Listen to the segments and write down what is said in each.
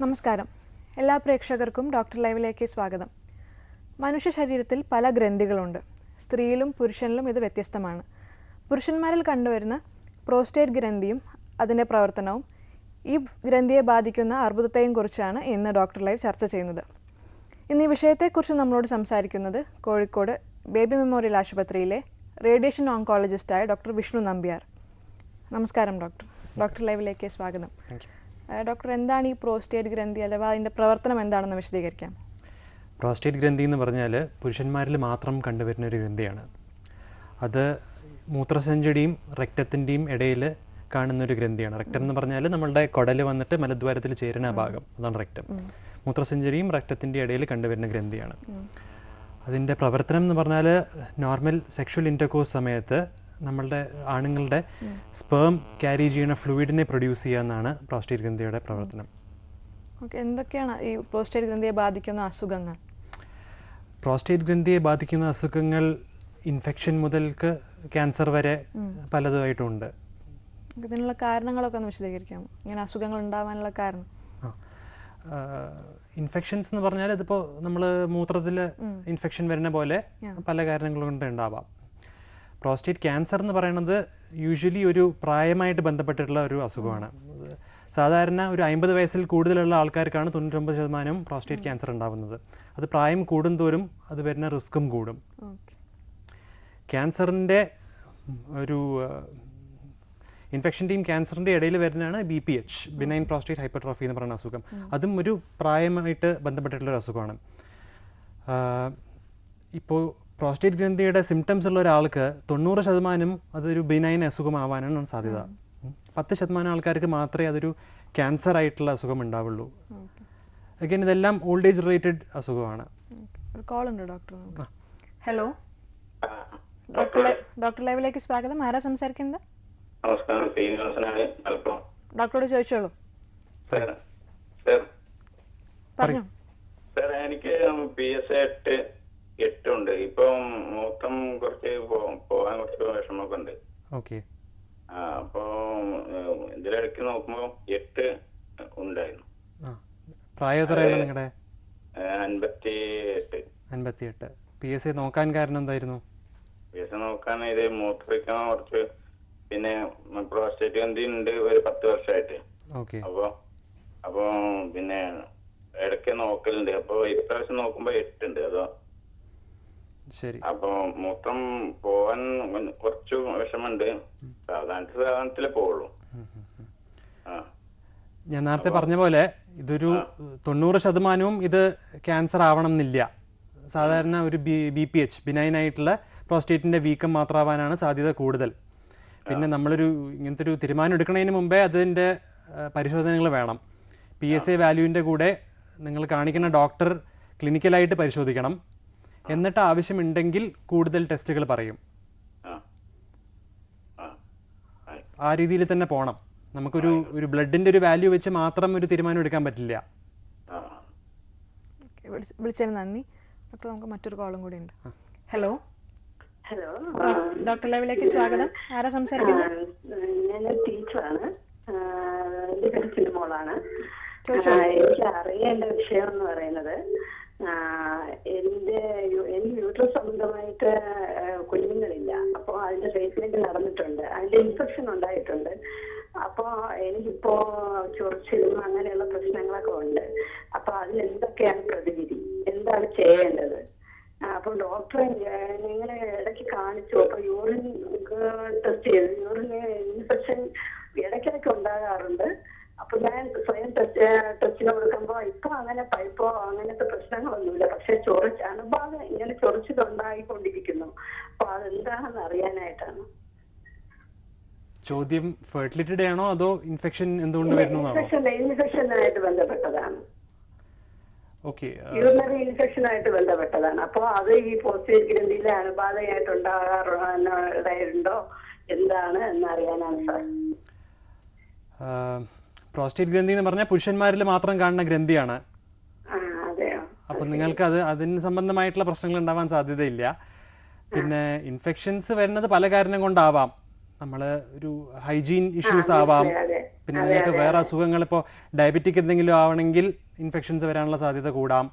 നമസ്കാരം. എല്ലാ പ്രേക്ഷകർക്കും ഡോക്ടർ ലൈവിലേക്ക് സ്വാഗതം. മനുഷ്യ ശരീരത്തിൽ പല ഗ്രന്ഥികളുണ്ട്. സ്ത്രീയിലും പുരുഷനിലും ഇത് വ്യത്യസ്തമാണ്. പുരുഷന്മാരിൽ കണ്ടുവരുന്ന പ്രോസ്റ്റേറ്റ് ഗ്രന്ഥിയും അതിന്റെ പ്രവർത്തനവും ഈ ഗ്രന്ഥിയെ ബാധിക്കുന്ന അർബുദത്തെയും കുറിച്ചാണ് ഇന്ന് ഡോക്ടർ ലൈവ് ചർച്ച ചെയ്യുന്നത്. ഇന്ന് ഈ വിഷയത്തെക്കുറിച്ച് നമ്മളോട് സംസാരിക്കുന്നത് കോഴിക്കോട് ബേബി മെമ്മോറിയൽ ആശുപത്രിയിലെ റേഡിയേഷൻ ഓങ്കോളജിസ്റ്റായ ഡോക്ടർ വിഷ്ണു നമ്പ്യാർ. നമസ്കാരം ഡോക്ടർ. ഡോക്ടർ ലൈവിലേക്ക് സ്വാഗതം. ഡോക്ടർ എന്താണ് ഈ പ്രോസ്റ്റേറ്റ് ഗ്രന്ഥി അഥവാ അതിന്റെ പ്രവർത്തനം എന്താണെന്ന് വിശദീകരിക്കാം. പ്രോസ്റ്റേറ്റ് ഗ്രന്ഥി എന്ന് പറഞ്ഞാൽ പുരുഷന്മാരിൽ മാത്രം കണ്ടുവരുന്ന ഒരു ഗ്രന്ഥിയാണ്. അത് മൂത്രസഞ്ചടിയും രക്തത്തിന്റെയും ഇടയിൽ കാണുന്ന ഒരു ഗ്രന്ഥിയാണ്. റെക്ടം എന്ന് പറഞ്ഞാൽ നമ്മളുടെ കുടൽ വന്നിട്ട് മലദ്വാരത്തിൽ ചേരുന്ന ഭാഗം. അതാണ് റെക്ടം മൂത്രസഞ്ചരിയും രക്തത്തിന്റെ ഇടയിൽ കണ്ടുവരുന്ന ഗ്രന്ഥിയാണ്. അതിന്റെ പ്രവർത്തനം എന്ന് പറഞ്ഞാൽ നോർമൽ സെക്ഷൽ ഇന്റർകോഴ്സ് സമയത്ത് നമ്മളുടെ ആണുങ്ങളുടെ സ്പേം ക്യാരി ചെയ്യുന്ന ഫ്ലൂയിഡിനെ പ്രൊഡ്യൂസ് ചെയ്യുക എന്നാണ് പ്രോസ്റ്റേറ്റ് ഗ്രന്ഥിയുടെ പ്രവർത്തനം. ഓക്കെ എന്തൊക്കെയാണ് ഈ പ്രോസ്റ്റേറ്റ് ഗ്രന്ഥിയെ ബാധിക്കുന്ന അസുഖങ്ങൾ? പ്രോസ്റ്റേറ്റ് ഗ്രന്ഥിയെ ബാധിക്കുന്ന അസുഖങ്ങൾ ഇൻഫെക്ഷൻ മുതൽക്ക് ക്യാൻസർ വരെ പലതുമായിട്ടുണ്ട്. ഇതിനുള്ള കാരണങ്ങളൊക്കെ ഒന്ന് വിശദീകരിക്കാമോ ഇങ്ങനെ അസുഖങ്ങൾ ഉണ്ടാവാനുള്ള കാരണം. ഇൻഫെക്ഷൻസ് എന്ന് പറഞ്ഞാൽ ഇതിപ്പോൾ നമ്മൾ മൂത്രത്തിൽ ഇൻഫെക്ഷൻ വരുന്ന പോലെ പല കാരണങ്ങൾ കൊണ്ട് ഉണ്ടാവാം പ്രോസ്റ്റേറ്റ് ക്യാൻസർ എന്ന് പറയുന്നത് യൂഷ്വലി ഒരു പ്രായമായിട്ട് ബന്ധപ്പെട്ടിട്ടുള്ള ഒരു അസുഖമാണ്. സാധാരണ ഒരു അമ്പത് വയസ്സിൽ കൂടുതലുള്ള ആൾക്കാർക്കാണ് തൊണ്ണൂറ്റൊമ്പത് ശതമാനം പ്രോസ്റ്റേറ്റ് ക്യാൻസർ ഉണ്ടാകുന്നത് അത് പ്രായം കൂടുന്തോറും അത് വരുന്ന റിസ്ക്കും കൂടും. ക്യാൻസറിന്റെ ഒരു ഇൻഫെക്ഷന്റെയും ക്യാൻസറിന്റെ ഇടയിൽ വരുന്നതാണ് B P H benign prostate hypertrophy എന്ന് പറയുന്ന അസുഖം. അതും ഒരു പ്രായമായിട്ട് ബന്ധപ്പെട്ടിട്ടുള്ള ഒരു അസുഖമാണ്. ഇപ്പോൾ പ്രോസ്റ്റേറ്റ് ഗ്രന്ഥിയുടെ സിംറ്റംസ് ഉള്ള ഒരാൾക്ക് തൊണ്ണൂറ് ശതമാനം അതൊരു ബിനൈൻ അസുഖമാവാനാണ് സാധ്യത. പത്ത് ശതമാനം ആൾക്കാർക്ക് മാത്രമേ അതൊരു ക്യാൻസർ ആയിട്ടുള്ള അസുഖം ഉണ്ടാവുള്ളൂ. അഗൈൻ ഇതെല്ലാം ഓൾഡ് ഏജ് റിലേറ്റഡ് അസുഖമാണ്. ഒരു കോൾ ഉണ്ട് ഡോക്ടർ നമുക്ക്. ഹലോ ഡോക്ടർ ലൈവിലേക്ക് സ്വാഗതം. ആരാ സംസാരിക്കുന്നത്? ഡോക്ടറോട് ചോദിച്ചോളൂ. പറഞ്ഞു സാർ. പറഞ്ഞോ. സാർ എനിക്ക് പി എസ് എട്ട് എട്ടുണ്ട്. ഇപ്പം മൊത്തം കുറച്ച് പോ- പോകാൻ കുറച്ച് വിഷമമൊക്കെ ഉണ്ട് ഓക്കെ. ആ അപ്പൊ ഇതിലിടയ്ക്ക് നോക്കുമ്പോ എട്ട് ഉണ്ടായിരുന്നു. ആ പ്രായം എത്രയാണ് നിങ്ങളുടെ ആ, അൻപത്തി എട്ട് പി എസ് സി നോക്കാൻ കാരണം എന്തായിരുന്നു? പി എസ് സി നോക്കാൻ ഇത് മൂത്രയ്ക്കാൻ കുറച്ച് പിന്നെ പ്രോസ്റ്റേറ്റ് ഗന്ധി ഉണ്ട് ഒരു പത്ത് വർഷമായിട്ട്. ഓക്കെ. അപ്പൊ അപ്പൊ പിന്നെ ഇടയ്ക്ക് നോക്കലുണ്ട്. അപ്പൊ ഇപ്രാവശ്യം നോക്കുമ്പോ എട്ടുണ്ട്. അതോ ശരി. അപ്പൊ മൊത്തം പോവാൻ കുറച്ച് വിഷമുണ്ട് സാധാരണ സാധാരണത്തിലേ പോവുള്ളൂ. ഞാൻ നേരത്തെ പറഞ്ഞ പോലെ ഇതൊരു തൊണ്ണൂറ് ശതമാനവും ഇത് ക്യാൻസർ ആവണം എന്നില്ല സാധാരണ ഒരു ബി ബി പി എച്ച് ബിനൈനായിട്ടുള്ള പ്രോസ്റ്റേറ്റിന്റെ വീക്കം മാത്രമാവാനാണ് സാധ്യത കൂടുതൽ. പിന്നെ നമ്മളൊരു ഇങ്ങനത്തെ ഒരു തീരുമാനം എടുക്കുന്നതിന് മുമ്പേ അതിന്റെ പരിശോധനകൾ വേണം. പി എസ് എ വാല്യൂവിന്റെ കൂടെ നിങ്ങൾ കാണിക്കുന്ന ഡോക്ടർ ക്ലിനിക്കലായിട്ട് പരിശോധിക്കണം. എന്നിട്ട് ആവശ്യമുണ്ടെങ്കിൽ കൂടുതൽ ടെസ്റ്റുകൾ പറയും. ആ. ആ. ആ രീതിയിൽ തന്നെ പോണം. നമുക്കൊരു ഒരു ബ്ലഡിന്റെ ഒരു വാല്യൂ വെച്ച് മാത്രം ഒരു തീരുമാനം എടുക്കാൻ പറ്റില്ല. ആ. ഓക്കെ വിളിച്ചതിന് നന്ദി. ഡോക്ടർ നമുക്ക് മറ്റൊരു കോളും കൂടി ഉണ്ട്. ഹലോ. ഹലോ. ഡോക്ടർ ലൈവിലേക്ക് സ്വാഗതം. ആരാ സംസാരിക്കുന്നത് ഞാൻ ടീച്ചറാണ്. എന്റെ സിനിമോളാണ് ചോദിച്ചോ. എനിക്ക് അറിയേണ്ട വിഷയം എന്ന് പറയുന്നത് ആ, എന്റെ യു- എനിക്ക് യൂട്രസ് സംബന്ധമായിട്ട് ആ, കുഞ്ഞുങ്ങളില്ല അപ്പോൾ അതിന്റെ ട്രീറ്റ്മെന്റ് നടന്നിട്ടുണ്ട് അതിന്റെ ഇൻഫെക്ഷൻ ഉണ്ടായിട്ടുണ്ട് അപ്പോ എനിക്കിപ്പോ ചൊറിച്ചിലും അങ്ങനെയുള്ള പ്രശ്നങ്ങളൊക്കെ ഉണ്ട് അപ്പൊ അതിൽ എന്തൊക്കെയാണ് പ്രതിവിധി എന്താണ് ചെയ്യേണ്ടത്. അപ്പൊ ഡോക്ടറെ നിങ്ങൾ ഇടയ്ക്ക് കാണിച്ചു. അപ്പൊ യൂറിൻ ടെസ്റ്റ് ചെയ്തു. യൂറിന് ഇൻഫെക്ഷൻ ഇടയ്ക്കിടയ്ക്ക് ഉണ്ടാകാറുണ്ട്. അപ്പൊ ഞാൻ സ്വയം ടെസ്റ്റ് ടെസ്റ്റിന് കൊടുക്കുമ്പോ ഇപ്പൊ അങ്ങനെ പൈപ്പോ അങ്ങനത്തെ പ്രശ്നങ്ങളൊന്നുമില്ല. പക്ഷെ ചൊറിച്ച് അണുബാധ ഇങ്ങനെ ചൊറിച്ചിലുണ്ടായിക്കൊണ്ടിരിക്കുന്നു. അപ്പൊ അതെന്താണെന്ന് അറിയാനായിട്ടാണ്. ചോദ്യം ഫെർട്ടിലിറ്റി ഡേ ആണോ അതോ ഇൻഫെക്ഷൻ എന്തുകൊണ്ട് വരുന്നു ഇൻഫെക്ഷൻ ഇൻഫെക്ഷനായിട്ട് ബന്ധപ്പെട്ടതാണ്. യൂറിനറി ഇൻഫെക്ഷനായിട്ട് ബന്ധപ്പെട്ടതാണ്. അപ്പൊ അത് ഈ പോസ്റ്റേറ്റ് ഗ്രന്ഥിയിലെ അണുബാധയായിട്ട് ഉണ്ടാകാറുണ്ടോ എന്താണ് എന്നറിയാനാണ് സാർ. പ്രോസ്റ്റേറ്റ് ഗ്രന്ഥി എന്ന് പറഞ്ഞാൽ പുരുഷന്മാരിൽ മാത്രം കാണുന്ന ഗ്രന്ഥിയാണ്. അപ്പൊ നിങ്ങൾക്ക് അത് അതിന് സംബന്ധമായിട്ടുള്ള പ്രശ്നങ്ങൾ ഉണ്ടാവാൻ സാധ്യതയില്ല. പിന്നെ ഇൻഫെക്ഷൻസ് വരുന്നത് പല കാരണം കൊണ്ടാവാം. നമ്മൾ ഒരു ഹൈജീൻ ഇഷ്യൂസ് ആവാം. പിന്നെ നിങ്ങൾക്ക് വേറെ അസുഖങ്ങൾ ഇപ്പോൾ ഡയബറ്റിക് എന്തെങ്കിലും ആവണമെങ്കിൽ ഇൻഫെക്ഷൻസ് വരാനുള്ള സാധ്യത കൂടാം.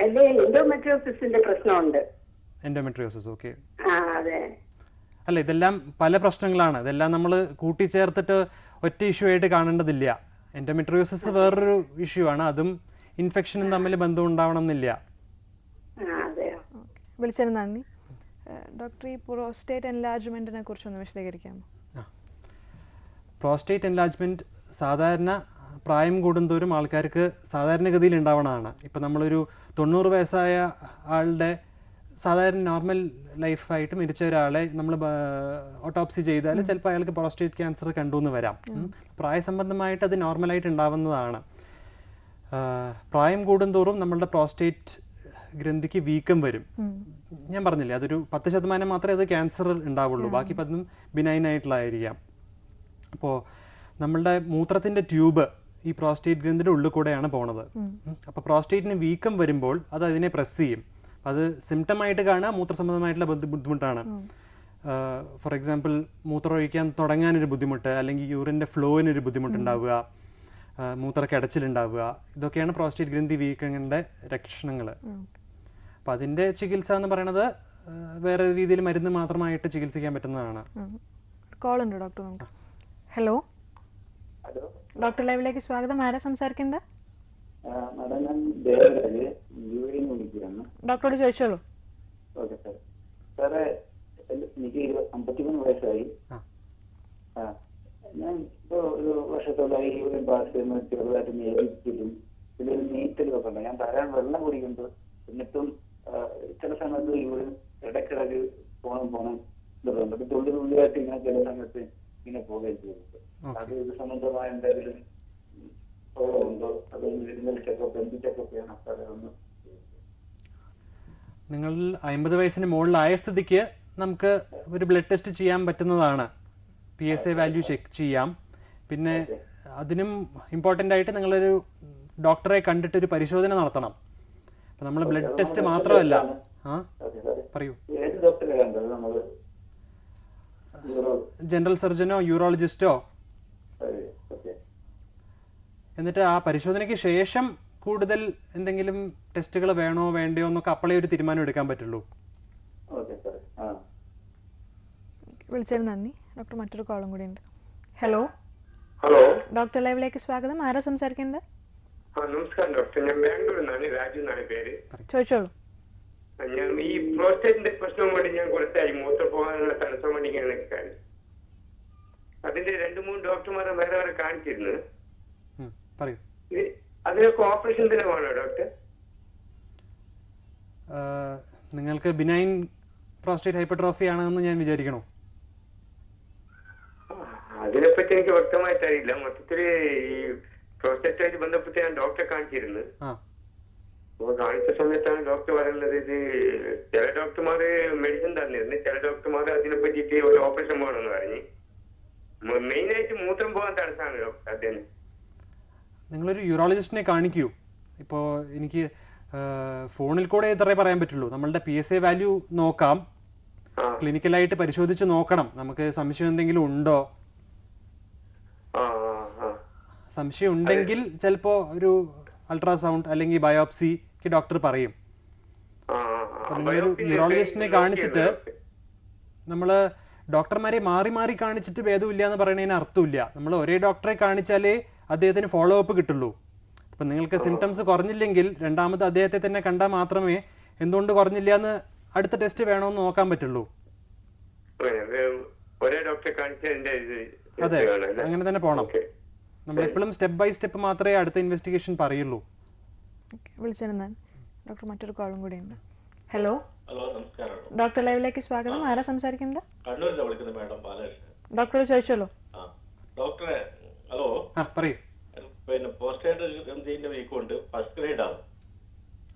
എൻഡോമെട്രിയോസിന്റെ പ്രശ്നമുണ്ട്. എൻഡോമെട്രിയോസിസ് ഓക്കെ അല്ല ഇതെല്ലാം പല പ്രശ്നങ്ങളാണ്. ഇതെല്ലാം നമ്മൾ കൂട്ടിച്ചേർത്തിട്ട് ഒറ്റ ഇഷ്യൂ ആയിട്ട് കാണേണ്ടതില്ല. എൻഡോമെട്രിയോസിസ് വേറൊരു ഇഷ്യൂ ആണ്. അതും ഇൻഫെക്ഷനും തമ്മിൽ ബന്ധം ഉണ്ടാവണം എന്നില്ല വിളിച്ചതിന് നന്ദി. ഡോക്ടർ ഈ പ്രോസ്റ്റേറ്റ് എൻലാജ്മെന്റ് കുറിച്ചൊന്ന് വിശദീകരിക്കാമോ? പ്രോസ്റ്റേറ്റ് എൻലാജ്മെന്റ് സാധാരണ പ്രായം കൂടുന്തോറും ആൾക്കാർക്ക് സാധാരണഗതിയിൽ ഉണ്ടാവണതാണ്. ഇപ്പം നമ്മളൊരു തൊണ്ണൂറ് വയസ്സായ ആളുടെ സാധാരണ നോർമൽ ലൈഫായിട്ട് മരിച്ച ഒരാളെ നമ്മൾ ഓട്ടോപ്സി ചെയ്താൽ ചിലപ്പോൾ അയാൾക്ക് പ്രോസ്റ്റേറ്റ് ക്യാൻസർ കണ്ടു എന്ന് വരാം. പ്രായസംബന്ധമായിട്ട് അത് നോർമലായിട്ട് ഉണ്ടാവുന്നതാണ്. പ്രായം കൂടുന്തോറും നമ്മളുടെ പ്രോസ്റ്റേറ്റ് ഗ്രന്ഥിക്ക് വീക്കം വരും. ഞാൻ പറഞ്ഞില്ലേ അതൊരു പത്ത് ശതമാനം മാത്രമേ അത് ക്യാൻസർ ഉണ്ടാവുള്ളൂ. ബാക്കി പതിനും ബിനൈൻ ആയിട്ടുള്ളതായിരിക്കാം. അപ്പോൾ നമ്മളുടെ മൂത്രത്തിന്റെ ട്യൂബ് ഈ പ്രോസ്റ്റേറ്റ് ഗ്രന്ഥിന്റെ ഉള്ളിൽ കൂടെയാണ് പോണത്. അപ്പോൾ പ്രോസ്റ്റേറ്റിന് വീക്കം വരുമ്പോൾ അത് അതിനെ പ്രസ് ചെയ്യും. അത് സിംറ്റം ആയിട്ട് കാണുക മൂത്രസംബന്ധമായിട്ടുള്ള ബുദ്ധി- ബുദ്ധിമുട്ടാണ്. ഫോർ എക്സാമ്പിൾ മൂത്രം ഒഴിക്കാൻ തുടങ്ങാൻ ഒരു ബുദ്ധിമുട്ട് അല്ലെങ്കിൽ യൂറിന്റെ ഫ്ലോയിനൊരു ബുദ്ധിമുട്ടുണ്ടാവുക മൂത്രക്കടച്ചിലുണ്ടാവുക ഇതൊക്കെയാണ് പ്രോസ്റ്റേറ്റ് ഗ്രന്ഥി വീക്കങ്ങളുടെ ലക്ഷണങ്ങൾ. അപ്പോൾ അതിന്റെ ചികിത്സ എന്ന് പറയുന്നത് വേറെ രീതിയിൽ മരുന്ന് മാത്രമായിട്ട് ചികിത്സിക്കാൻ പറ്റുന്നതാണ്. കോൾ ഉണ്ട് ഡോക്ടർ നമുക്ക്. Hello hello. ഡോക്ടർ ലൈവിലേക്ക് സ്വാഗതം. ആരാ സംസാരിക്കുന്നത് ഡോക്ടറോട് ചോദിച്ചോളൂ. Okay sir. സാറേ എനിക്ക് അമ്പത്തിമൂന്ന് വയസ്സായി. ഞാൻ ഇപ്പൊ ഒരു വർഷത്തോളായി യൂറിൻ പാസ് ചെയ്യുന്ന ചെറുതായിട്ട് നേരിട്ടിട്ടും ഇതിലൊരു നീറ്റലും ഒക്കെ ഉണ്ട്. ഞാൻ ധാരാളം വെള്ളം കുടിക്കുന്നുണ്ട്. എന്നിട്ടും ചില സമയത്ത് യൂറിൻ ഇടയ്ക്കിടയ്ക്ക് പോണം പോണം ഇതൊക്കെ ഉണ്ട്. തുള്ളി തുള്ളിയായിട്ട് ഇങ്ങനെ ചില സമയത്ത് ഇങ്ങനെ പോവുകയും ചെയ്യുന്നുണ്ട് അത് ഇത് സംബന്ധമായ എന്തെങ്കിലും പ്രോബ്ലം ഉണ്ടോ? അത് മെഡിക്കൽ ചെക്കപ്പ് എന്ത് ചെക്കപ്പ് ചെയ്യണം ഒന്ന് നിങ്ങൾ അമ്പത് വയസ്സിന് മുകളിലായ സ്ഥിതിക്ക് നമുക്ക് ഒരു ബ്ലഡ് ടെസ്റ്റ് ചെയ്യാൻ പറ്റുന്നതാണ്. P S A value check ചെയ്യാം. പിന്നെ അതിനും ഇമ്പോർട്ടന്റ് ആയിട്ട് നിങ്ങളൊരു ഡോക്ടറെ കണ്ടിട്ട് ഒരു പരിശോധന നടത്തണം. അപ്പം നമ്മൾ ബ്ലഡ് ടെസ്റ്റ് മാത്രമല്ല. ആ? പറയൂ. ജനറൽ സർജനോ യൂറോളജിസ്റ്റോ? എന്നിട്ട് ആ പരിശോധനയ്ക്ക് ശേഷം കൂടുതൽ എന്തെങ്കിലും ടെസ്റ്റുകൾ വേണോ വേണ്ടയോ എന്നൊക്കെ അപ്പോഴേ ഒരു തീരുമാനം എടുക്കാൻ പറ്റുള്ളൂ. ഓക്കെ സാറേ. ആ. വിളിച്ചതിന് നന്ദി. ഡോക്ടർ മറ്റൊരു കോളും കൂടി ഉണ്ട്. ഹലോ. ഹലോ. ഡോക്ടർ ലൈവിലേക്ക് സ്വാഗതം. ആരാ സംസാരിക്കുന്നത്? നമസ്കാരം ഡോക്ടർ. ഞാൻ ബാംഗ്ലൂരിൽ നിന്നാണ്. രാജു എന്നാണ് പേര്. ചോദിച്ചോളൂ. ഞാൻ ഈ പ്രോസ്റ്റേറ്റിന്റെ പ്രശ്നം കൊണ്ട് ഞാൻ കുറച്ചായി. മൂത്ര പോകാനുള്ള തടസ്സം വേണ്ടി ഞാൻ നിൽക്കാറ് അതിന്റെ രണ്ട് മൂന്ന് ഡോക്ടർമാരെ വേറെ വേറെ കാണിച്ചിരുന്നു. അതിനൊക്കെ ഓപ്പറേഷൻ തന്നെ വേണോ ഡോക്ടർ നിങ്ങൾക്ക് ബിനൈൻ പ്രോസ്റ്റേറ്റ് ഹൈപ്പർട്രോഫി ആണെന്ന് ഞാൻ വിചാരിക്കണോ? അതിനെപ്പറ്റി എനിക്ക് വ്യക്തമായിട്ട് അറിയില്ല. മൊത്തത്തിൽ ഈ പ്രോസ്റ്റേറ്റായിട്ട് ബന്ധപ്പെട്ട് ഞാൻ ഡോക്ടറെ കാണിച്ചിരുന്നു. ആ അപ്പൊ കാണിച്ച സമയത്താണ് ഡോക്ടർ പറയുന്നത് ഇത് ചില ഡോക്ടർമാര് മെഡിസിൻ തന്നിരുന്നു. ചില ഡോക്ടർമാർ അതിനെ പറ്റിയിട്ട് ഒരു ഓപ്പറേഷൻ പോകണമെന്ന് പറഞ്ഞ്. മെയിൻ ആയിട്ട് മൂത്രം പോകാൻ തടസ്സമാണ് ഡോക്ടർ അദ്ദേഹം. നിങ്ങളൊരു യൂറോളജിസ്റ്റിനെ കാണിക്കൂ. ഇപ്പോൾ എനിക്ക് ഫോണിൽ കൂടെ ഇത്രേ പറയാൻ പറ്റുള്ളൂ. നമ്മളുടെ പി എസ് എ വാല്യൂ നോക്കാം. ക്ലിനിക്കലായിട്ട് പരിശോധിച്ച് നോക്കണം. നമുക്ക് സംശയം എന്തെങ്കിലും ഉണ്ടോ? സംശയം ഉണ്ടെങ്കിൽ ചിലപ്പോ ഒരു അൾട്രാസൗണ്ട് അല്ലെങ്കിൽ ബയോപ്സിക്ക് ഡോക്ടർ പറയും. ന്യൂറോളജിസ്റ്റിനെ കാണിച്ചിട്ട്. നമ്മൾ ഡോക്ടർമാരെ മാറി മാറി കാണിച്ചിട്ട് ഭേദമില്ല എന്ന് പറയുന്നതിന് അർത്ഥമില്ല. നമ്മൾ ഒരേ ഡോക്ടറെ കാണിച്ചാലേ അദ്ദേഹത്തിന് ഫോളോ അപ്പ് കിട്ടുള്ളൂ. അപ്പം നിങ്ങൾക്ക് സിംറ്റംസ് കുറഞ്ഞില്ലെങ്കിൽ രണ്ടാമത് അദ്ദേഹത്തെ തന്നെ കണ്ടാൽ മാത്രമേ എന്തുകൊണ്ട് കുറഞ്ഞില്ല എന്ന് അടുത്ത ടെസ്റ്റ് വേണമെന്ന് നോക്കാൻ പറ്റുള്ളൂ. അതെ അങ്ങനെ തന്നെ പോണം. നമ്മൾ എപ്പോഴും സ്റ്റെപ്പ് ബൈ സ്റ്റെപ്പ് മാത്രമേ അടുത്ത ഇൻവെസ്റ്റിഗേഷൻ പറയുള്ളൂ. ഓക്കെ ഡോക്ടർ മറ്റൊരു കോളും കൂടി ഉണ്ട് ഹലോ. ഹലോ നമസ്കാരം. ഡോക്ടർ ലൈവിലേക്ക് സ്വാഗതം. ആരാ സംസാരിക്കുന്നത്? ഡോക്ടറെ ചോദിച്ചല്ലോ ഡോക്ടറെ ഹലോ. ആ പറയൂ. പിന്നെ പോസ്റ്റേറ്റ് വീക്കുണ്ട്. ഫസ്റ്റ് ഗ്രേഡ് ആണ്.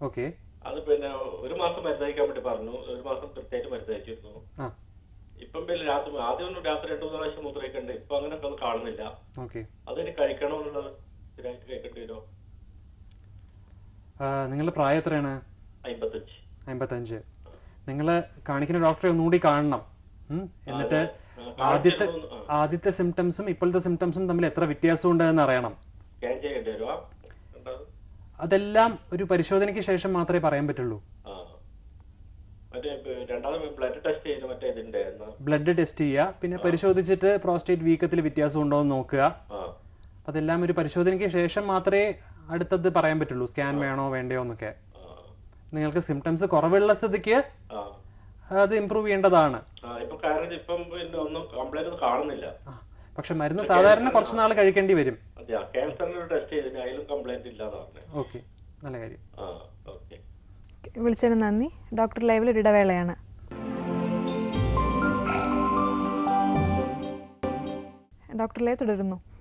ഓക്കെ. അത് പിന്നെ ഒരു മാസം മരുന്നയക്കാൻ വേണ്ടി പറഞ്ഞു. ഒരു മാസം കൃത്യമായിട്ട് മരുന്നയച്ചിരുന്നു. ആ. ഇപ്പം പിന്നെ രാത്രി ആദ്യം ഒന്നും രാത്രി രണ്ടു മൂന്ന് പ്രാവശ്യം മൂത്രം ഉണ്ട്. ഇപ്പൊ അങ്ങനെ ഒന്നും കാണുന്നില്ല. ഓക്കെ. അതിന് കഴിക്കണോ എന്നുള്ളത് സ്ഥിരമായിട്ട് കഴിക്കേണ്ടി വരുമോ? നിങ്ങളുടെ പ്രായം എത്രയാണ്? അമ്പത്തഞ്ച് നിങ്ങൾ കാണിക്കുന്ന ഡോക്ടറെ ഒന്നുകൂടി കാണണം. എന്നിട്ട് ആദ്യത്തെ ആദ്യത്തെ സിംറ്റംസും ഇപ്പോഴത്തെ സിംറ്റംസും തമ്മിൽ എത്ര വ്യത്യാസം എന്ന് അറിയണം. അതെല്ലാം ഒരു പരിശോധനയ്ക്ക് ശേഷം മാത്രമേ പറയാൻ പറ്റുള്ളൂ. ബ്ലഡ് ടെസ്റ്റ് ചെയ്യുക. പിന്നെ പരിശോധിച്ചിട്ട് പ്രോസ്റ്റേറ്റ് വീക്കത്തിൽ വ്യത്യാസം ഉണ്ടോ എന്ന് നോക്കുക. അതെല്ലാം ഒരു പരിശോധനയ്ക്ക് ശേഷം മാത്രമേ അടുത്തത് പറയാൻ പറ്റുള്ളൂ. സ്കാൻ വേണോ വേണ്ടയോ എന്നൊക്കെ. നിങ്ങൾക്ക് സിംറ്റംസ് കുറവുള്ള സ്ഥിതിക്ക് അത് ഇമ്പ്രൂവ് ചെയ്യേണ്ടതാണ്. ആ ഇപ്പൊ കാരണം ഇപ്പം കംപ്ലൈന്റ് കാണുന്നില്ല. പക്ഷെ മരുന്ന് സാധാരണ കുറച്ച് നാൾ കഴിക്കേണ്ടി വരും. ഓക്കെ നല്ല കാര്യം. വിളിച്ചതിന് നന്ദി. ഡോക്ടർ ലൈവിൽ ഒരു ഇടവേളയാണ്. ഡോക്ടർ ലൈവ് തുടരുന്നു.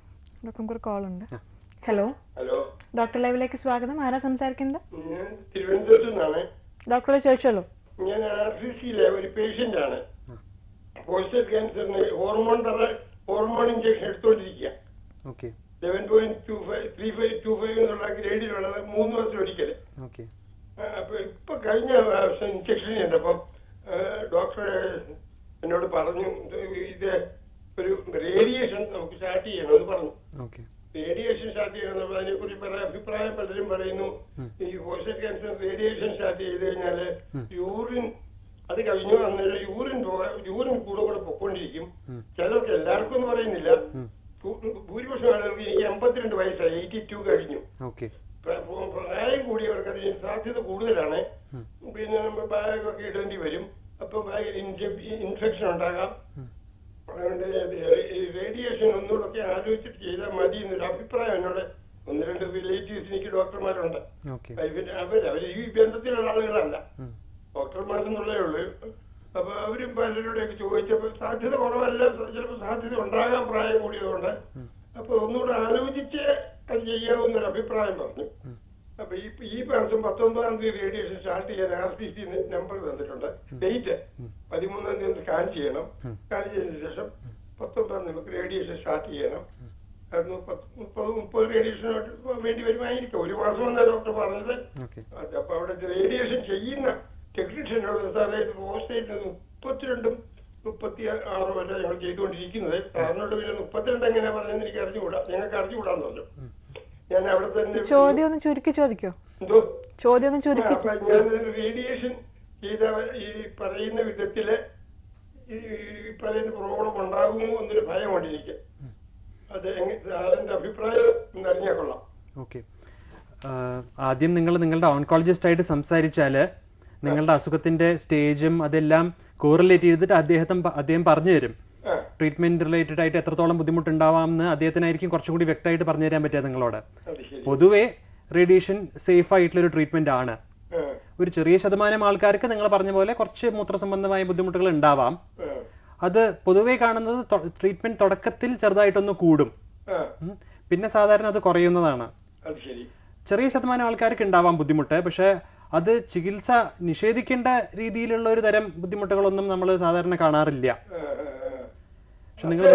ഡോക്ടർ കോൾ ഉണ്ട് ഹലോ. ഹലോ. ഡോക്ടർ ലൈവിലേക്ക് സ്വാഗതം. ആരാ സംസാരിക്കുന്നത്? ഡോക്ടറെ തിരുവനന്തപുരത്ത് നിന്നാണ് ഡോക്ടറോട് ചോദിച്ചോളൂ. ഞാൻ ആർ സി സിയിലെ ഒരു പേഷ്യന്റ് ആണ് പോസ്റ്റർ ക്യാൻസറിന് hormone hormone injection എടുത്തുകൊണ്ടിരിക്കുക. Okay. Eleven point two five three five two five എന്നുള്ള ഗ്രേഡിലുള്ളത് മൂന്ന് വർഷം ഒരിക്കൽ ഓക്കെ. അപ്പൊ ഇപ്പൊ കഴിഞ്ഞ പ്രാവശ്യം ഇഞ്ചക്ഷൻ ചെയ്തപ്പം ഡോക്ടർ എന്നോട് പറഞ്ഞു ഇത് ഇത് ഒരു റേഡിയേഷൻ നമുക്ക് സ്റ്റാർട്ട് ചെയ്യണമെന്ന് പറഞ്ഞു ഓക്കെ റേഡിയേഷൻ സ്റ്റാർട്ട് ചെയ്യണം അതിനെ കുറിച്ച് പല അഭിപ്രായം പലരും പറയുന്നു ഈ പോസ്റ്റൽ ക്യാൻസർ റേഡിയേഷൻ സ്റ്റാർട്ട് ചെയ്ത് കഴിഞ്ഞാൽ യൂറിൻ അത് കഴിഞ്ഞു അന്നേരം യൂറിൻ പോകാൻ യൂറിൻ കൂടെ കൂടെ പൊക്കോണ്ടിരിക്കും ചിലർക്ക് എല്ലാവർക്കും എന്ന് പറയുന്നില്ല ഭൂ- ഭൂരിപക്ഷം ആളുകൾക്ക് എനിക്ക് എൺപത്തിരണ്ട് വയസ്സായി എയ്റ്റി ടു കഴിഞ്ഞു ഓക്കെ പ്ര- പ്ര- പ്രായം കൂടിയവർക്ക് അതിന് സാധ്യത കൂടുതലാണ് പിന്നെ നമ്മൾ ബാഗൊക്കെ ഇടേണ്ടി വരും അപ്പൊ ബാഗിൽ ഇൻഫെക്ഷൻ ഉണ്ടാകാം അതുകൊണ്ട് റേഡിയേഷൻ ഒന്നുകൂടെ ആലോചിച്ചിട്ട് ചെയ്താൽ മതി എന്നൊരു അഭിപ്രായം എന്നോട് ഒന്ന് രണ്ട് റിലേറ്റീവ്സ് എനിക്ക് ഡോക്ടർമാരുണ്ട് ഓക്കെ അവർ അവർ അവർ ഈ ബന്ധത്തിലുള്ള ആളുകളല്ല ഡോക്ടർമാരെന്നുള്ളേ ഉള്ളൂ അപ്പൊ അവരും ചോദിച്ചപ്പോൾ ചോദിച്ചപ്പോ സാധ്യത കുറവല്ല ചിലപ്പോൾ സാധ്യത ഉണ്ടാകാൻ പ്രായം കൂടിയതുകൊണ്ട്. അപ്പൊ ഒന്നുകൂടെ ആലോചിച്ച് അത് ചെയ്യാവുന്നൊരു അഭിപ്രായം പറഞ്ഞു. അപ്പൊ ഈ ഈ പ്രാവശ്യം പത്തൊമ്പതാം തീയതി റേഡിയേഷൻ സ്റ്റാർട്ട് ചെയ്യാൻ ആർ സി സി നമ്പർ തന്നിട്ടുണ്ട്. ഡേറ്റ് പതിമൂന്നാം തീയതി സ്കാൻ ചെയ്യണം. സ്കാൻ ചെയ്തതിനു ശേഷം പത്തൊമ്പതാം തീയതി റേഡിയേഷൻ സ്റ്റാർട്ട് ചെയ്യണം. കാരണം മുപ്പത് മുപ്പത് റേഡിയേഷൻ റേഡിയേഷന് വേണ്ടി വരുമായിരിക്കും. ഒരു മാസം എന്നാ ഡോക്ടർ പറഞ്ഞത്. അപ്പൊ അവിടെ റേഡിയേഷൻ ചെയ്യുന്ന ടെക്നീഷ്യനോട് സാറേ പോസ്റ്റേറ്റ് മുപ്പത്തിരണ്ടും മുപ്പത്തി ആറ് വരെ ഞങ്ങൾ ചെയ്തുകൊണ്ടിരിക്കുന്നത്. സാറിനോട് പിന്നെ മുപ്പത്തിരണ്ട് എങ്ങനെ പറഞ്ഞെന്ന് എനിക്ക് അറിഞ്ഞുകൂടാ. ഞങ്ങൾക്ക് അറിഞ്ഞുകൂടാന്ന് പറഞ്ഞു ഞാൻ അവിടെ തന്നെ ചോദ്യം ഒന്ന് ചുരുക്കി ചോദിക്കോ? എന്തോ? ചോദ്യം ഒന്ന് ചുരുക്കി ഞാൻ റേഡിയേഷൻ ചെയ്ത ഈ പറയുന്ന വിധത്തിൽ ഈ പറയുന്ന പ്രോബ്ലം ഉണ്ടാകുമോ എന്നൊരു ഭയമുണ്ട് എനിക്ക് അത് സാറിന്റെ അഭിപ്രായം ഒന്ന് അറിഞ്ഞാൽ കൊള്ളാം. ഓക്കെ ആദ്യം നിങ്ങൾ നിങ്ങളുടെ ഓൺകോളജിസ്റ്റ് ആയിട്ട് സംസാരിച്ചാൽ നിങ്ങളുടെ അസുഖത്തിന്റെ സ്റ്റേജും അതെല്ലാം കോറിലേറ്റ് ചെയ്തിട്ട് അദ്ദേഹത്തെ അദ്ദേഹം പറഞ്ഞു തരും ട്രീറ്റ്മെന്റ് റിലേറ്റഡ് ആയിട്ട് എത്രത്തോളം ബുദ്ധിമുട്ടുണ്ടാവാമെന്ന് അദ്ദേഹത്തിനായിരിക്കും കുറച്ചും കൂടി വ്യക്തമായിട്ട് പറഞ്ഞു തരാൻ പറ്റുക നിങ്ങളോട്. പൊതുവെ റേഡിയേഷൻ സേഫ് ആയിട്ടുള്ള ഒരു ട്രീറ്റ്മെന്റ് ആണ് ഒരു ചെറിയ ശതമാനം ആൾക്കാർക്ക് നിങ്ങൾ പറഞ്ഞ പോലെ കുറച്ച് മൂത്രസംബന്ധമായ ബുദ്ധിമുട്ടുകൾ ഉണ്ടാവാം. അത് പൊതുവെ കാണുന്നത് ട്രീറ്റ്മെന്റ് തുടക്കത്തിൽ ചെറുതായിട്ടൊന്ന് കൂടും. പിന്നെ സാധാരണ അത് കുറയുന്നതാണ്. ചെറിയ ശതമാനം ആൾക്കാർക്ക് ഉണ്ടാവാം ബുദ്ധിമുട്ട്. പക്ഷേ അത് ചികിത്സ നിഷേധിക്കേണ്ട രീതിയിലുള്ള ഒരു തരം ബുദ്ധിമുട്ടുകളൊന്നും നമ്മൾ സാധാരണ കാണാറില്ല. പക്ഷെ നിങ്ങൾ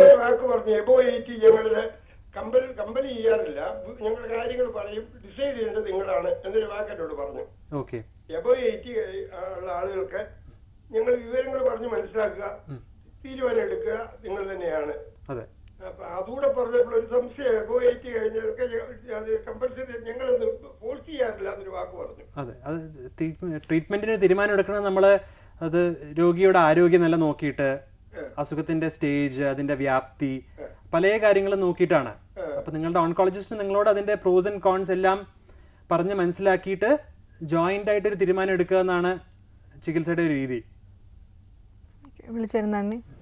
കമ്പനി കമ്പനി ചെയ്യാറില്ല. ഞങ്ങൾ കാര്യങ്ങൾ പറയും ഡിസൈഡ് ചെയ്യേണ്ടത് നിങ്ങളാണ് എന്നൊരു വാക്ക് എന്നോട് പറഞ്ഞു. ഓക്കെ. എബോ എയ്റ്റി ഉള്ള ആളുകൾക്ക് ഞങ്ങൾ വിവരങ്ങൾ പറഞ്ഞ് മനസ്സിലാക്കുക തീരുമാനം എടുക്കുക നിങ്ങൾ തന്നെയാണ്. അതെ. അപ്പൊ അതുകൂടെ പറഞ്ഞപ്പോൾ ഒരു സംശയം. എബോ എയ്റ്റി കഴിഞ്ഞവർക്ക് അത് കമ്പൽസറി ഞങ്ങളത് ഫോഴ്സ് ചെയ്യാറില്ല എന്നൊരു വാക്ക് പറഞ്ഞു. അതെ അത് ട്രീറ്റ്മെന്റിന് തീരുമാനം എടുക്കണം. നമ്മൾ അത് രോഗിയുടെ ആരോഗ്യം നല്ല നോക്കിയിട്ട് അസുഖത്തിന്റെ സ്റ്റേജ് അതിന്റെ വ്യാപ്തി പല കാര്യങ്ങളും നോക്കിയിട്ടാണ്. അപ്പൊ നിങ്ങളുടെ ഓൺകോളജിസ്റ്റ് നിങ്ങളോട് അതിന്റെ പ്രോസ് ആൻഡ് കോൺസ് എല്ലാം പറഞ്ഞ് മനസ്സിലാക്കിയിട്ട് ജോയിന്റ് ആയിട്ട് ഒരു തീരുമാനം എടുക്കുക എന്നാണ് ചികിത്സയുടെ ഒരു രീതി. ആ,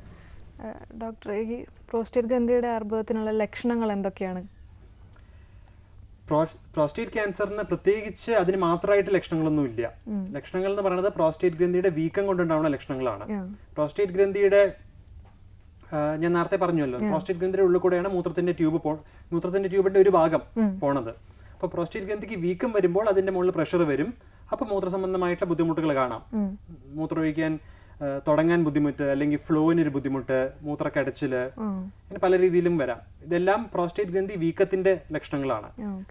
ഡോക്ടർ ഈ പ്രോസ്റ്റേറ്റ് ഗ്രന്ഥിയുടെ അർബുദത്തിനുള്ള ലക്ഷണങ്ങൾ എന്തൊക്കെയാണ്? പ്രോസ്റ്റേറ്റ് ക്യാൻസറിന് പ്രത്യേകിച്ച് അതിന് മാത്രമായിട്ട് ലക്ഷണങ്ങളൊന്നും ഇല്ല. ലക്ഷണങ്ങൾ എന്ന് പറയുന്നത് പ്രോസ്റ്റേറ്റ് ഗ്രന്ഥിയുടെ വീക്കം കൊണ്ടുണ്ടാവുന്ന ലക്ഷണങ്ങളാണ്. പ്രോസ്റ്റേറ്റ് ഗ്രന്ഥിയുടെ ഞാൻ നേരത്തെ പറഞ്ഞല്ലോ പ്രോസ്റ്റേറ്റ് ഗ്രന്ഥിയുടെ ഉള്ളിൽ കൂടെയാണ് മൂത്രത്തിന്റെ ട്യൂബ് പോ മൂത്രത്തിന്റെ ട്യൂബിന്റെ ഒരു ഭാഗം പോണത്. അപ്പോൾ പ്രോസ്റ്റേറ്റ് ഗ്രന്ഥിക്ക് വീക്കം വരുമ്പോൾ അതിന്റെ മുകളിൽ പ്രഷർ വരും. അപ്പോൾ മൂത്രസംബന്ധമായിട്ടുള്ള ബുദ്ധിമുട്ടുകൾ കാണാം. മൂത്രമൊഴിക്കാൻ തുടങ്ങാൻ ബുദ്ധിമുട്ട് അല്ലെങ്കിൽ ഫ്ലോവിന് ഒരു ബുദ്ധിമുട്ട് മൂത്രക്കടച്ചിൽ അങ്ങനെ പല രീതിയിലും വരാം. ഇതെല്ലാം പ്രോസ്റ്റേറ്റ് ഗ്രന്ഥി വീക്കത്തിന്റെ ലക്ഷണങ്ങളാണ്.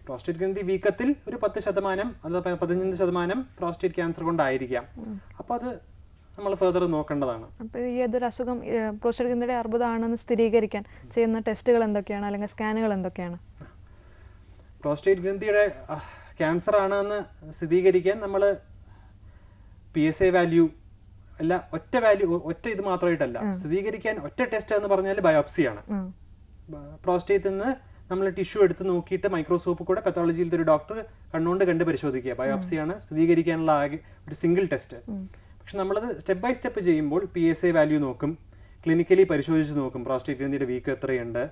പ്രോസ്റ്റേറ്റ് ഗ്രന്ഥി വീക്കത്തിൽ ഒരു പത്ത് ശതമാനം അഥവാ പതിനഞ്ച് ശതമാനം പ്രോസ്റ്റേറ്റ് ക്യാൻസർ കൊണ്ടായിരിക്കാം. അപ്പൊ അത് നമ്മൾ ഫെർദർ നോക്കേണ്ടതാണ്. അപ്പോൾ ഈ ഏതൊരു അസുഖം പ്രോസ്റ്റേറ്റ് ഗ്രന്ഥിയുടെ അർബുദമാണെന്ന് സ്ഥിരീകരിക്കാൻ ചെയ്യുന്ന ടെസ്റ്റുകൾ എന്തൊക്കെയാണ് അല്ലെങ്കിൽ സ്കാനുകൾ എന്തൊക്കെയാണ്? പ്രോസ്റ്റേറ്റ് ഗ്രന്ഥിയുടെ ക്യാൻസർ ആണെന്ന് സ്ഥിരീകരിക്കാൻ നമ്മൾ പി എസ് എ വാല്യൂ അല്ല ഒറ്റ വാല്യൂ ഒറ്റ ഇത് മാത്രമായിട്ടല്ല. സ്ഥിരീകരിക്കാൻ ഒറ്റ ടെസ്റ്റ് എന്ന് പറഞ്ഞാൽ ബയോപ്സിയാണ് പ്രോസ്റ്റേറ്റ് പ്രോസ്റ്റേറ്റിൽ നിന്ന് നമ്മൾ ടിഷ്യൂ എടുത്ത് നോക്കിയിട്ട് മൈക്രോസ്കോപ്പ് കൂടെ പെത്തോളജിയിലത്തെ ഒരു ഡോക്ടർ കണ്ണുകൊണ്ട് കണ്ട് പരിശോധിക്കുക. ബയോപ്സിയാണ് സ്ഥിരീകരിക്കാനുള്ള ആകെ ഒരു സിംഗിൾ ടെസ്റ്റ് പക്ഷെ നമ്മളത് സ്റ്റെപ്പ് ബൈ സ്റ്റെപ്പ് ചെയ്യുമ്പോൾ പി എസ് എ വാല്യൂ നോക്കും. ക്ലിനിക്കലി പരിശോധിച്ച് നോക്കും. പ്രോസ്റ്റേറ്റ് ഗ്രന്ഥിയുടെ വീക്ക് എത്രയുണ്ട്.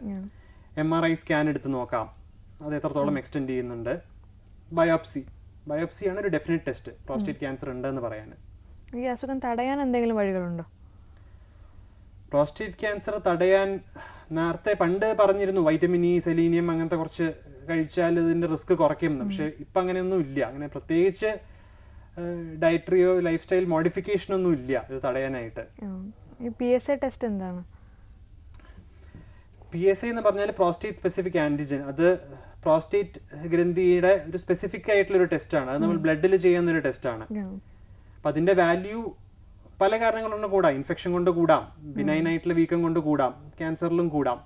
എം ആർ ഐ സ്കാൻ എടുത്ത് നോക്കാം. അത് എത്രത്തോളം എക്സ്റ്റെൻഡ് ചെയ്യുന്നുണ്ട്. ബയോപ്സി ബയോപ്സിയാണ് ഒരു ഡെഫിനറ്റ് ടെസ്റ്റ് പ്രോസ്റ്റേറ്റ് ക്യാൻസർ ഉണ്ട് എന്ന് പറയാൻ ഈ അസുഖം തടയാൻ എന്തെങ്കിലും വഴികളുണ്ടോ? പ്രോസ്റ്റേറ്റ് ക്യാൻസർ തടയാൻ നേരത്തെ പണ്ട് പറഞ്ഞിരുന്നു വൈറ്റമിൻ ഇ സെലീനിയം അങ്ങനത്തെ കുറച്ച് കഴിച്ചാൽ ഇതിന്റെ റിസ്ക് കുറയ്ക്കും പക്ഷെ ഇപ്പം അങ്ങനെയൊന്നും ഇല്ല. അങ്ങനെ പ്രത്യേകിച്ച് ഡയറ്ററിയോ ലൈഫ് സ്റ്റൈൽ മോഡിഫിക്കേഷൻ ഒന്നും ഇല്ല ഇത് തടയാനായിട്ട്. പി എസ് എ ടെസ്റ്റ് എന്താണ്? പി എസ് ഐ എന്ന് പറഞ്ഞാൽ പ്രോസ്റ്റേറ്റ് സ്പെസിഫിക് ആന്റിജൻ അത് പ്രോസ്റ്റേറ്റ് ഗ്രന്ഥിയുടെ ഒരു സ്പെസിഫിക് ആയിട്ടുള്ള ഒരു ടെസ്റ്റാണ്. അത് നമ്മൾ ബ്ലഡിൽ ചെയ്യുന്ന ഒരു ടെസ്റ്റാണ്. അപ്പം അതിന്റെ വാല്യൂ പല കാരണങ്ങൾ കൊണ്ട് കൂടാം. ഇൻഫെക്ഷൻ കൊണ്ട് കൂടാം ബിനൈൻ ആയിട്ടുള്ള വീക്കം കൊണ്ട് കൂടാം ക്യാൻസറിലും കൂടാം.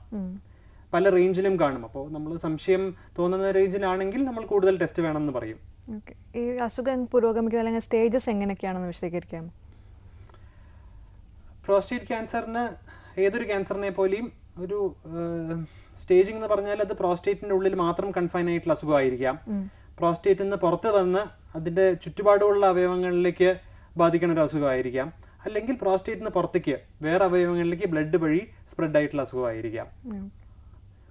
പല റേഞ്ചിലും കാണും. അപ്പോൾ നമ്മൾ സംശയം തോന്നുന്ന റേഞ്ചിലാണെങ്കിൽ നമ്മൾ കൂടുതൽ ടെസ്റ്റ് വേണമെന്ന് പറയും. ഈ അസുഖം പുരോഗമിക്കുന്ന അല്ലെങ്കിൽ സ്റ്റേജസ് എങ്ങനെയൊക്കെയാണെന്ന് വിശദീകരിക്കാം? പ്രോസ്റ്റേറ്റ് ക്യാൻസറിന് ഏതൊരു ക്യാൻസറിനെ പോലെയും ഒരു സ്റ്റേജിംഗ് എന്ന് പറഞ്ഞാൽ അത് പ്രോസ്റ്റേറ്റിന്റെ ഉള്ളിൽ മാത്രം കൺഫൈൻ ആയിട്ടുള്ള അസുഖമായിരിക്കാം. പ്രോസ്റ്റേറ്റിൽ നിന്ന് പുറത്ത് വന്ന് അതിന്റെ ചുറ്റുപാടുമുള്ള അവയവങ്ങളിലേക്ക് ബാധിക്കുന്ന ഒരു അസുഖമായിരിക്കാം അല്ലെങ്കിൽ പ്രോസ്റ്റേറ്റിൽ നിന്ന് പുറത്തേക്ക് വേറെ അവയവങ്ങളിലേക്ക് ബ്ലഡ് വഴി സ്പ്രെഡ് ആയിട്ടുള്ള അസുഖമായിരിക്കാം.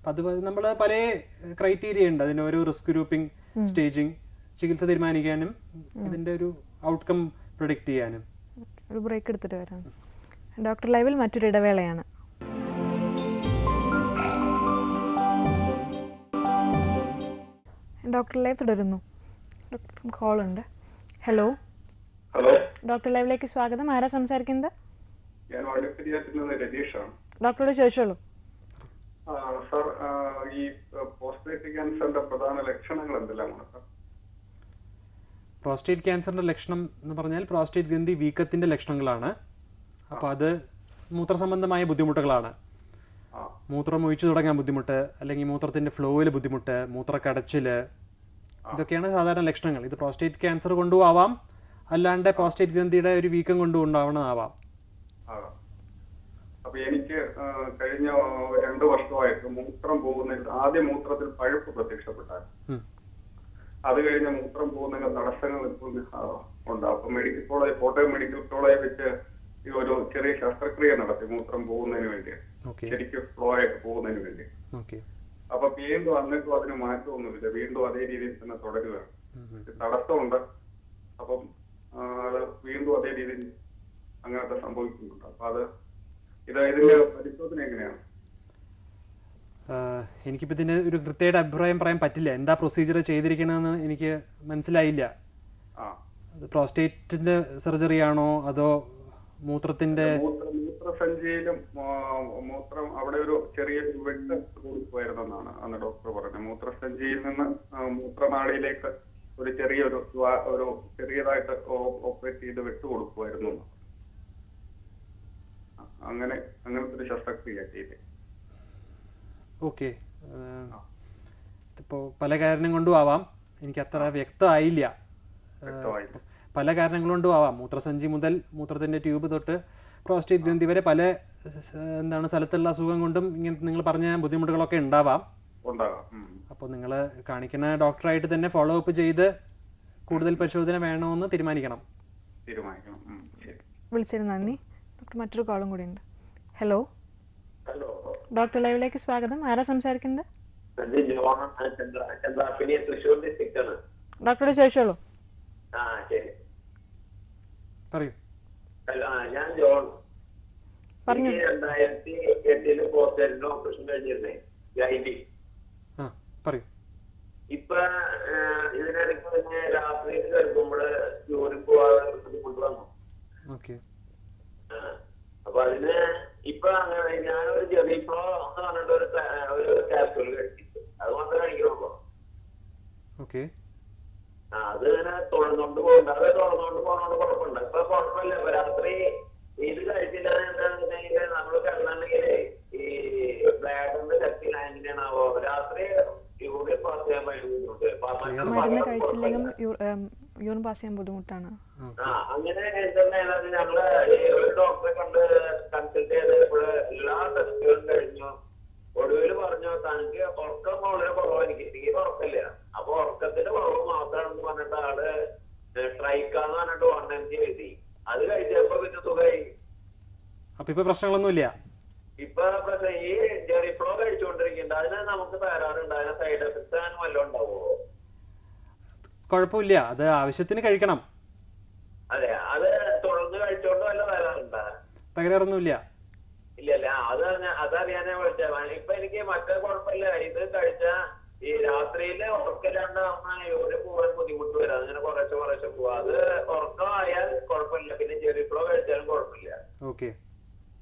അത് നമ്മൾ പല ക്രൈറ്റീരിയ ഉണ്ട്. അതിന് ഓരോ റിസ്ക് ഗ്രൂപ്പിംഗ് സ്റ്റേജിങ് ചികിത്സ തീരുമാനിക്കാനും ഇതിന്റെ ഒരു ഔട്ട്കം പ്രൊഡിക്റ്റ് ചെയ്യാനും. ഒരു ബ്രേക്ക് എടുത്തിട്ട് വരാം. ഡോക്ടർ ലൈവിൽ മറ്റൊരു ഇടവേളയാണ്. ഡോക്ടർ ലൈവ് തുടരുന്നു. ഡോക്ടർ കോൾ ഉണ്ട്. ഹലോ ഹലോ ഡോക്ടർ ലൈവിലേക്ക് സ്വാഗതം. ആരാ സംസാരിക്കുന്നത്? ഡോക്ടറോട് ചോദിച്ചോളൂ. ആ, ഈ പ്രോസ്റ്റേറ്റ് ക്യാൻസറിന്റെ പ്രധാന ലക്ഷണങ്ങൾ എന്തെല്ലാമാണ് സാർ? പ്രോസ്റ്റേറ്റ് ക്യാൻസറിന്റെ ലക്ഷണം എന്ന് പറഞ്ഞാൽ പ്രോസ്റ്റേറ്റ് ഗ്രന്ഥി വീക്കത്തിന്റെ ലക്ഷണങ്ങളാണ്. അപ്പോൾ അത് മൂത്രസംബന്ധമായ ബുദ്ധിമുട്ടുകളാണ്. മൂത്രം ഒഴിച്ചു തുടങ്ങാൻ ബുദ്ധിമുട്ട് അല്ലെങ്കിൽ മൂത്രത്തിന്റെ ഫ്ലോയിൽ ബുദ്ധിമുട്ട് മൂത്രക്കടച്ചിൽ ഇതൊക്കെയാണ് സാധാരണ ലക്ഷണങ്ങൾ. ഇത് പ്രോസ്റ്റേറ്റ് ക്യാൻസർ കൊണ്ടും ആവാം അല്ലാണ്ട് പ്രോസ്റ്റേറ്റ് ഗ്രന്ഥിയുടെ ഒരു വീക്കം കൊണ്ടും ഉണ്ടാവണതാവാം. അപ്പൊ എനിക്ക് കഴിഞ്ഞ രണ്ട് വർഷമായിട്ട് മൂത്രം പോകുന്നതിൽ ആദ്യം മൂത്രത്തിൽ പഴുപ്പ് പ്രത്യക്ഷപ്പെട്ടായിരുന്നു. അത് കഴിഞ്ഞ മൂത്രം പോകുന്നതിന് തടസ്സങ്ങൾ ഉണ്ട്. അപ്പൊ medical college Kottayam medical college വെച്ച് ഈ ഒരു ചെറിയ ശസ്ത്രക്രിയ നടത്തി മൂത്രം പോകുന്നതിന് വേണ്ടി. ശരിക്കും ഫ്ലോ ആയിട്ട് പോകുന്നതിന് വേണ്ടി. ഓക്കെ. അപ്പൊ വീണ്ടും അന്നിട്ടും അതിന് മാറ്റമൊന്നുമില്ല. വീണ്ടും അതേ രീതിയിൽ തന്നെ തുടരുകയാണ്. തടസ്സമുണ്ട്. അപ്പം വീണ്ടും അതേ രീതിയിൽ അങ്ങനത്തെ സംഭവിക്കുന്നുണ്ട്. അപ്പൊ അത് ഇത് ഇതിന്റെ പരിശോധന എങ്ങനെയാണ്? എനിക്കിപ്പോൾ ഇതിന് ഒരു കൃത്യമായിട്ട് അഭിപ്രായം പറയാൻ പറ്റില്ല. എന്താ പ്രൊസീജിയർ ചെയ്തിരിക്കണമെന്ന് എനിക്ക് മനസ്സിലായില്ല. പ്രോസ്റ്റേറ്റിന്റെ സർജറി ആണോ അതോ മൂത്രത്തിന്റെ മൂത്ര മൂത്രസഞ്ചിയിലും മൂത്രം അവിടെ ഒരു ചെറിയ വെട്ട് കൂടിപ്പോയിരുന്നെന്നാണ് അന്ന് ഡോക്ടർ പറഞ്ഞത്. മൂത്രസഞ്ചിയിൽ നിന്ന് മൂത്രനാളിയിലേക്ക് ഒരു ചെറിയൊരു ഒരു ചെറിയതായിട്ട് ഓപ്പറേറ്റ് ചെയ്ത് വിട്ടു കൊടുക്കുമായിരുന്നു എന്ന്. അങ്ങനെ അങ്ങനത്തെ ഒരു ശസ്ത്രക്രിയ ചെയ്ത്. ഓക്കെ. ഇപ്പോൾ പല കാരണം കൊണ്ടും ആവാം. എനിക്ക് അത്ര വ്യക്തമായില്ല. പല കാരണങ്ങൾ കൊണ്ടും ആവാം. മൂത്രസഞ്ചി മുതൽ മൂത്രത്തിന്റെ ട്യൂബ് തൊട്ട് പ്രോസ്റ്റേറ്റ് ഗ്രന്ഥി വരെ പല എന്താണ് സ്ഥലത്തുള്ള അസുഖം കൊണ്ടും ഇങ്ങനെ നിങ്ങൾ പറഞ്ഞ ബുദ്ധിമുട്ടുകളൊക്കെ ഉണ്ടാവാം. അപ്പോൾ നിങ്ങൾ കാണിക്കുന്ന ഡോക്ടറായിട്ട് തന്നെ ഫോളോ അപ്പ് ചെയ്ത് കൂടുതൽ പരിശോധന വേണമെന്ന് തീരുമാനിക്കണം. വിളിച്ചതിന് നന്ദി. ഡോക്ടർ മറ്റൊരു കോളും കൂടി ഉണ്ട്. ഹലോ. ഹലോ. ഡോക്ടർ ലൈവിലേക്ക് സ്വാഗതം. ആരാ സംസാരിക്കുന്നത്? ഡോക്ടറോട് ചോദിച്ചോളൂ. ആ ശരി. പറയൂ. ആ ഞാൻ ജോൺ. പറഞ്ഞു. രണ്ടായിരത്തി എട്ടിൽ പോസ്റ്റേറ്റിന്റെ ഓപ്പറേഷൻ കഴിഞ്ഞിരുന്നേ. പറയൂ. ഇപ്പൊ ഇതിനിടയ്ക്ക് തന്നെ രാത്രി കിടക്കുമ്പോൾ ജോലി പോവാതെ ബുദ്ധിമുട്ട് ഓക്കെ. അപ്പൊ അതിന് ഇപ്പൊ അങ്ങനെ ഞാനൊരു ചെറിയ ഇപ്പോ എന്ന് പറഞ്ഞിട്ട് ഒരു ഒരു ക്യാപ്സൂൾ കഴിച്ചിട്ട് അത് മാത്രമേ കഴിക്കണുള്ളൂ ഓക്കെ. ആ അത് ഇങ്ങനെ തുറന്നുകൊണ്ട് പോകണ്ട അത് തുറന്നുകൊണ്ട് പോകണോണ്ട് കുഴപ്പമുണ്ട് ഇപ്പൊ കുഴപ്പമില്ല ഇപ്പൊ രാത്രി ഇത് കഴിച്ചില്ല എന്താണെന്നുണ്ടെങ്കിൽ നമ്മൾ കിടന്നുണ്ടെങ്കിൽ ഈ ബ്ലാഡറിന്റെ ശക്തി എങ്ങനെയാണാവോ രാത്രി യൂറിൻ പാസ് ചെയ്യാൻ ഭയങ്കര ബുദ്ധിമുട്ട് പാസ് മരുന്ന് കഴിച്ചില്ലെങ്കിൽ യൂറിൻ പാസ് ചെയ്യാൻ ബുദ്ധിമുട്ടാണ്. ആ അങ്ങനെ ഞങ്ങൾ ഒരു ഡോക്ടറെ കണ്ട് കൺസൾട്ട് ചെയ്തപ്പോൾ എല്ലാ ടെസ്റ്റുകളും കഴിഞ്ഞു. ഒടുവിൽ പറഞ്ഞു തനിക്ക് ഉറക്കം വളരെ കുറവാ എനിക്ക് തീരെ ഉറക്കമില്ല. അപ്പൊ ഉറക്കത്തിന്റെ കുറവ് മാത്രമാണെന്ന് പറഞ്ഞിട്ട് ആൾ ട്രൈക്കാന്ന് പറഞ്ഞിട്ട് വൺ എം ജി എഴുതി. അത് കഴിച്ചപ്പോ പിന്നെ സുഖമായി അപ്പോൾ ഇപ്പോൾ പ്രശ്നങ്ങളൊന്നുമില്ല ഇപ്പൊ പ്രശ്നം ഈ ജെറിഫ്ലോ കഴിച്ചുകൊണ്ടിരിക്കുന്നുണ്ട് അതിന് നമുക്ക് തരാറുണ്ട് അതിന് സൈഡ് എഫക്ട്സ് അങ്ങനെ വല്ലതും ഉണ്ടാവുമോ? കുഴപ്പമില്ല. അത് ആവശ്യത്തിന് കഴിക്കണം. അതെ അത് തുടർന്ന് കഴിച്ചോണ്ട് വല്ല തരാറുണ്ടോ തകരാറൊന്നുമില്ല. ഇല്ലല്ല അത് അതറിയാനേ വിളിച്ചത്. ഇപ്പൊ എനിക്ക് മറ്റേ കുഴപ്പമില്ല. ഇത് കഴിച്ച ഈ രാത്രിയിൽ ഉറക്കില്ലാണ്ട് ഒരു പോകാൻ ബുദ്ധിമുട്ട് വരാം? അങ്ങനെ കുറേശ്ശെ കുറേശ്ശെ പോവാ. അത് ഉറക്കമായാൽ കുഴപ്പമില്ല. പിന്നെ ചെറിയപ്ലോ കഴിച്ചാലും കുഴപ്പമില്ല. ഓക്കെ.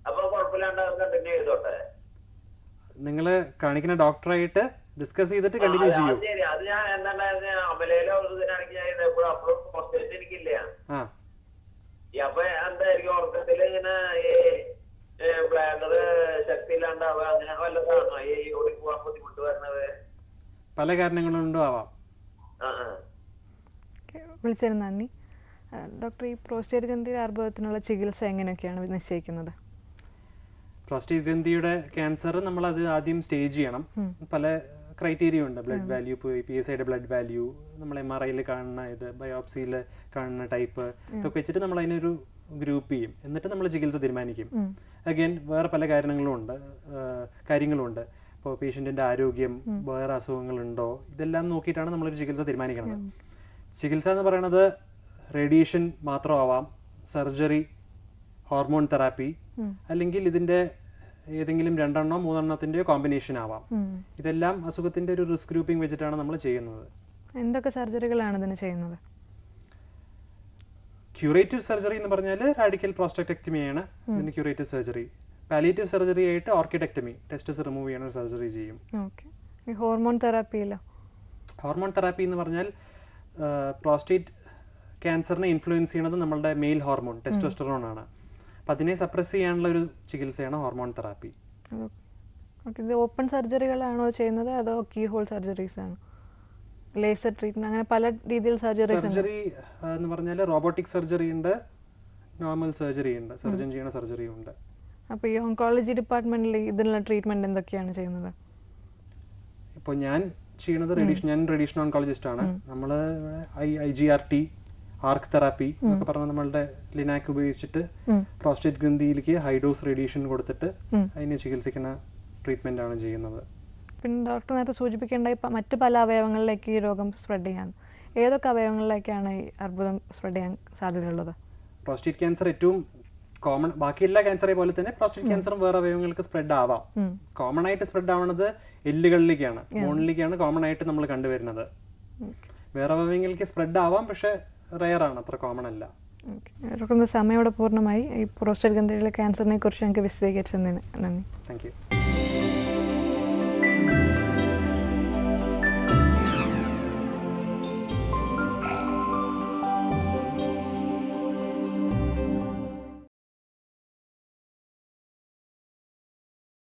അപ്പൊ കുഴപ്പമില്ലാണ്ട് അത് കണ്ടിന്യൂ ചെയ്തോട്ടെ? നിങ്ങൾ കാണിക്കുന്ന ഡോക്ടറായിട്ട് ഡിസ്കസ് ചെയ്തിട്ട് കണ്ടിന്യൂ ചെയ്യും. അത് ഞാൻ എന്താണ്ടായിരുന്നു അമലയിലെ ഇതിനാണെങ്കിൽ ഞാൻ എപ്പോഴും അപ്പോഴും പോസ്റ്റേറ്റ് എനിക്കില്ല ആ. ഈ അപ്പൊ എന്തായിരിക്കും ഉറക്കത്തിൽ ഇങ്ങനെ ഈ ബ്ലാഡർ ശക്തി ഇല്ലാണ്ടാവുക അങ്ങനെ വല്ലതാണോ? ഈ ഓടി പോവാൻ ബുദ്ധിമുട്ട് വരുന്നത്? പല കാരണങ്ങളും ഉണ്ടാവാം ആവാം വിളിച്ചതിന് നന്ദി. ഡോക്ടർ ഈ പ്രോസ്റ്റേറ്റ് ഗ്രന്ഥിയുടെ അർബുദത്തിനുള്ള ചികിത്സ എങ്ങനെയൊക്കെയാണ് നിശ്ചയിക്കുന്നത്? പ്രോസ്റ്റേറ്റ് ഗ്രന്ഥിയുടെ ക്യാൻസർ നമ്മൾ അത് ആദ്യം സ്റ്റേജ് ചെയ്യണം. പല ക്രൈറ്റീരിയ ഉണ്ട്. ബ്ലഡ് വാല്യൂ പി എസ് ഐയുടെ ബ്ലഡ് വാല്യൂ നമ്മൾ എം ആർ ഐയിൽ കാണുന്ന ഇത് ബയോപ്സിയിൽ കാണുന്ന ടൈപ്പ് ഇതൊക്കെ വെച്ചിട്ട് നമ്മൾ അതിനൊരു ഗ്രൂപ്പ് ചെയ്യും. എന്നിട്ട് നമ്മൾ ചികിത്സ തീരുമാനിക്കും. അഗൈൻ വേറെ പല കാരണങ്ങളും ഉണ്ട്. കാര്യങ്ങളും ഉണ്ട്. ഇപ്പോൾ പേഷ്യന്റിന്റെ ആരോഗ്യം വേറെ അസുഖങ്ങളുണ്ടോ ഇതെല്ലാം നോക്കിയിട്ടാണ് നമ്മളൊരു ചികിത്സ തീരുമാനിക്കുന്നത് ചികിത്സ എന്ന് പറയുന്നത് റേഡിയേഷൻ മാത്രമാവാം. സർജറി ഹോർമോൺ തെറാപ്പി അല്ലെങ്കിൽ ഇതിന്റെ ഏതെങ്കിലും രണ്ടെണ്ണോ മൂന്നെണ്ണത്തിന്റെയോ കോമ്പിനേഷൻ ആവാം. ഇതെല്ലാം അസുഖത്തിന്റെ ഒരു റിസ്ക് ഗ്രൂപ്പിംഗ് വെച്ചിട്ടാണ് നമ്മൾ ചെയ്യുന്നത്. എന്തൊക്കെ സർജറികളാണ് ഇതിന് ചെയ്യുന്നത്? ക്യൂറേറ്റീവ് സർജറി എന്ന് പറഞ്ഞാൽ റാഡിക്കൽ പ്രോസ്റ്റക്ടക്ടമിയാണ് ഇതിന് ക്യൂറേറ്റീവ് സർജറി പാലിയേറ്റീവ് സർജറി ആയിട്ട് ഓർക്കിഡക്ടമി ടെസ്റ്റസ് റിമൂവ് ചെയ്യണ ഒരു സർജറി ചെയ്യും. ഓക്കെ. ഈ ഹോർമോൺ തെറാപ്പിയിലോ ഹോർമോൺ തെറാപ്പി എന്ന് പറഞ്ഞാൽ പ്രോസ്റ്റേറ്റ് ക്യാൻസറിനെ ഇൻഫ്ലുവൻസ് ചെയ്യുന്നത് നമ്മളുടെ മെയിൽ ഹോർമോൺ ടെസ്റ്റോസ്റ്ററോൺ ആണ്. അപ്പം അതിനെ സപ്രസ് ചെയ്യാനുള്ള ഒരു ചികിത്സയാണ് ഹോർമോൺ തെറാപ്പി ഇത് ഓപ്പൺ സർജറികളാണോ ചെയ്യുന്നത്? അതോ കീ ഹോൾ സർജറീസ് ആണോ? ലേസർ ട്രീറ്റ്മെന്റ് അങ്ങനെ പല രീതിയിൽ സർജറി സർജറി എന്ന് പറഞ്ഞാൽ റോബോട്ടിക് സർജറി ഉണ്ട് നോർമൽ സർജറി ഉണ്ട് സർജൻ ചെയ്യുന്ന സർജറി ഉണ്ട്. അപ്പോൾ ഈ ഓങ്കോളജി ഡിപ്പാർട്ട്മെന്റിൽ ഇതിനുള്ള ട്രീറ്റ്മെന്റ് എന്തൊക്കെയാണ് ചെയ്യുന്നത്? ഇപ്പോൾ ഞാൻ ചെയ്യുന്നത് റേഡിയേഷൻ ഞാൻ റേഡിയേഷൻ ഓൺകോളജിസ്റ്റ് ആണ്. നമ്മൾ I I G R T arc therapy എന്നൊക്കെ പറഞ്ഞ നമ്മളുടെ ലിനാക്ക് ഉപയോഗിച്ചിട്ട് പ്രോസ്റ്റേറ്റ് ഗ്രന്ഥിയിലേക്ക് ഹൈഡോസ് റേഡിയേഷൻ കൊടുത്തിട്ട് അതിനെ ചികിത്സിക്കുന്ന ട്രീറ്റ്മെന്റ് ആണ് ചെയ്യുന്നത്. പിന്നെ ഡോക്ടർ നേരത്തെ സൂചിപ്പിക്കേണ്ട മറ്റ് പല അവയവങ്ങളിലേക്ക് ഈ രോഗം സ്പ്രെഡ് ചെയ്യാൻ ഏതൊക്കെ അവയവങ്ങളിലേക്കാണ് ഈ അർബുദം സ്പ്രെഡ് ചെയ്യാൻ സാധ്യതയുള്ളത്? പ്രോസ്റ്റേറ്റ് ക്യാൻസർ ഏറ്റവും കോമൺ ബാക്കി എല്ലാ ക്യാൻസറെ പോലെ തന്നെ പ്രോസ്റ്റേറ്റ് ക്യാൻസറും വേറെ അവയവങ്ങൾക്ക് സ്പ്രെഡ് ആവാം. കോമൺ ആയിട്ട് സ്പ്രെഡ് ആവുന്നത് എല്ലുകളിലേക്കാണ്. ബോണിലേക്കാണ് കോമൺ ആയിട്ട് നമ്മൾ കണ്ടുവരുന്നത്. വേറെ അവയവങ്ങൾക്ക് സ്പ്രെഡ് ആവാം പക്ഷെ റെയർ ആണ് അത്ര കോമൺ അല്ല. ഡോക്ടർ സമയോടെ പൂർണമായി. ഈ പ്രോസ്റ്റേറ്റ് ഗന്ധയിലെ ക്യാൻസറിനെ കുറിച്ച് ഞങ്ങൾക്ക് വിശദീകരിച്ചതിന് നന്ദി. Thank you